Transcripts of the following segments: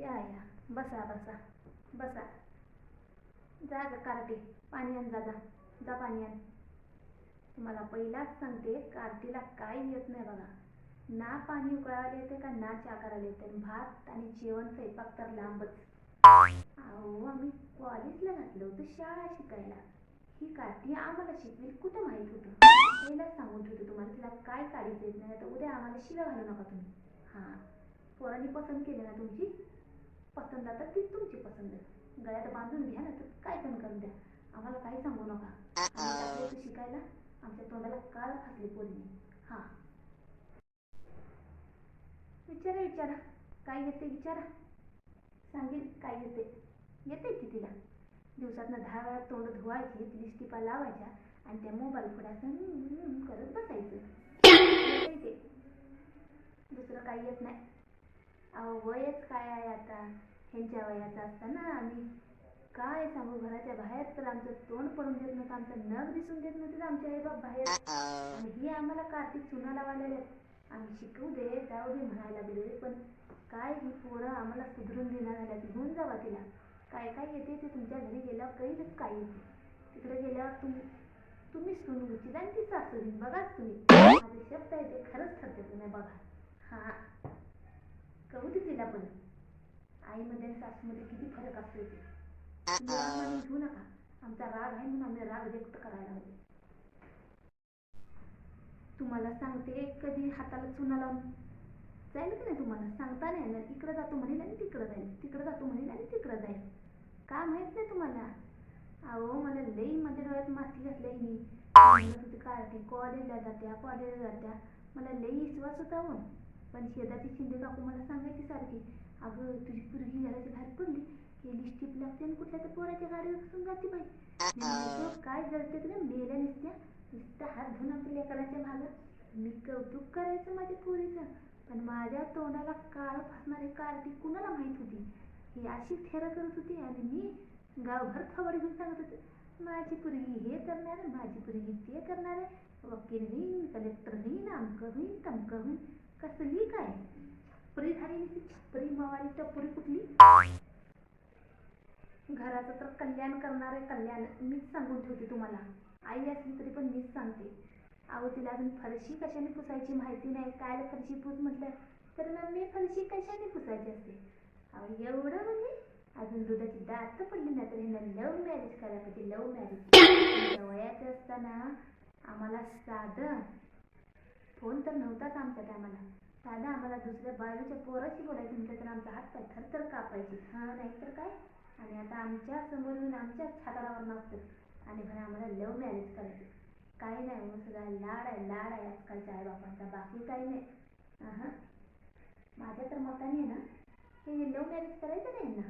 या या. बसा बसा. बसा. जा ग कार्टी. पाणी आण जा जा. जा पाणी आण. तुम्हाला पहिलाच सांगते कार्टीला काय येत नाही बघा. ना पाणी उकळायला येते का ना चहा करायला येते. आणि भात आणि जेवण स्वयंपाक तर लांबच. अहो आम्ही कॉलेजला घातलं होतं शाळा शिकायला. ही कार्टी आम्हाला शिकवेल कुठं माहीत होतं? पहिलाच सांगून ठेवते तुम्हाला तिला काय काढीच येत नाही. तर उद्या आम्हाला शिव्या घालू नका तुम्ही. हां. पोरांनी पसंत केलं ना तुमची? पसंत आता ती तुमची पसंत आहे. गळ्यात बांधून घ्या ना तर काय पण करून द्या. आम्हाला काही सांगू नका. शिकायला. आमच्या तोंडाला काळ खातली पोरीने. हा. विचारा विचारा. काय येते विचारा. सांगेल काय येते. येते की तिला. दिवसातनं दहा वेळा तोंड धुवायची लिस्टिपा लावायच्या आणि त्या मोबाईल पुढे असं करत बसायचं. दुसरं काही येत नाही. अहो वयच काय आहे आता? ह्यांच्या वयाचं असताना आम्ही काय सांगू? घराच्या बाहेर तर आमचं तोंड पडून देत नव्हतं आमचं नग दिसून देत नव्हते आमचे आई बाप बाहेर आणि ही आम्हाला कार्तिक चुना लावायला आम्ही शिकवू दे जाऊ दे म्हणायला लागले पण काय ही पोरं आम्हाला सुधरून देणार झाल्यात घेऊन जावा तिला. काय काय येते ते तुमच्या घरी गेल्यावर कळीलच काय येते. तिकडे गेल्यावर तुम्ही तुम्ही सून होतील आणि ती सासू होईल बघाच तुम्ही. माझे शब्द आहे ते खरंच ठरते तुम्ही बघा. हां. कळू दे तिला पण. आईमध्ये आणि सासूमध्ये किती फरक असतो ते. तुम्ही राग मानून घेऊ नका. आमचा राग आहे म्हणून आम्ही राग व्यक्त करायला हवे. तुम्हाला सांगते कधी हाताला चुना लावून. जाईल की नाही तुम्हाला? सांगता नाही येणार. इकडं जातो म्हणेल आणि तिकडं जाईल. तिकडं जातो म्हणेल आणि तिकडं जाईल. का माहीत नाही तुम्हाला? अहो मला लई माझ्या डोळ्यात माती घातली मी. काय ते कॉलेजला जात्या कॉलेजला जात्या. मला लई विश्वास होता म्हणून पण शेजारची शिंदे काकू मला सांगायची सारखी अगं तुझी पोरगी घराच्या बाहेर पडली की लिस्टिप लागते आणि कुठल्या तर पोराच्या गाडीवर बसून जाते बाई. म्हणायचो, काय जळते तुला? मेल्या नुसत्या नुसतं हात धुवून आपल्या लेकराच्या भागात मी कौतुक करायचं माझ्या पोरीचं पण माझ्या तोंडाला काळ फासणारी कार्टी कुणाला माहीत होती? ही अशी थेर करत होती आणि मी गावभर खबर घेऊन सांगत होते माझी पोरगी हे करणार आहे माझी पोरगी ते करणार आहे वकील होईन कलेक्टर होईन अमकं होईन तमकं होईन कसली काय छपरी झाली ती. छपरी मावाली टपरी कुठली? घराचं तर कल्याण करणारे कल्याण. मीच सांगून ठेवते तुम्हाला. आई असली तरी पण मीच सांगते. अहो तिला अजून फरशी कशाने पुसायची माहिती नाही. काय फरशी पूस म्हटलं तर मग मी फरशी कशाने पुसायची असते? अहो एवढं म्हणजे? अजून दुधाची दात पडली नाही तर ह्यांना लव्ह मॅरेज करायला पाहिजे. Love marriage. वयाचं असताना आम्हाला साधं फोन तर नव्हताच आमच्या टायमाला दादा आम्हाला दुसऱ्या बाजूच्या पोराशी बोलायचं म्हटलं तर आमचा हात पाय थरथर कापायचे. हां नाहीतर काय? आणि आता आमच्यासमोर येऊन आमच्याच हातालावर नसतं आणि म्हणा आम्हाला लव मॅरेज करायचं. काही नाही हो सगळा लाड आहे लाड आहे आजकालच्या आईबापांचा. बाकी काही नाही. हां माझ्या तर मताने आहे ना हे लव मॅरेज करायचं नाही ना.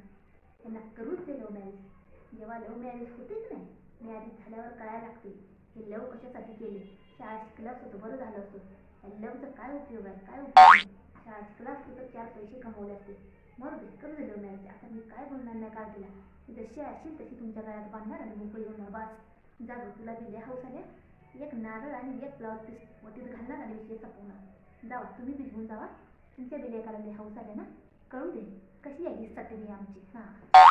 त्यांना करूच दे लव मॅरेज जेव्हा लव मॅरेज होतेच नाही मॅरेज झाल्यावर कळायला लागते हे लव कशासाठी केले. शाळा क्लास असतं तर बरं झालं असतं. या लवचा काय उपयोग आहे? काय उपयोग नाही. शाळा शिकला असतो तर चार पैसे कमवले असते. मग दे करू दे आता मी काय बोलणार नाही काढलेला मी जशी असेल तशी तुमच्या गळ्यात बांधणार आणि मोकळी होणार. बास. जा गं तुला दिले हाऊस हौस आल्या एक नारळ आणि एक ब्लाऊज पीस वटीत घालणार आणि विषय संपवणार. जावा तुम्ही भिजवून जावा. तुमच्या बी लेकाला लय आल्या ना? कळू दे. कशी आहे ही आमची? हां.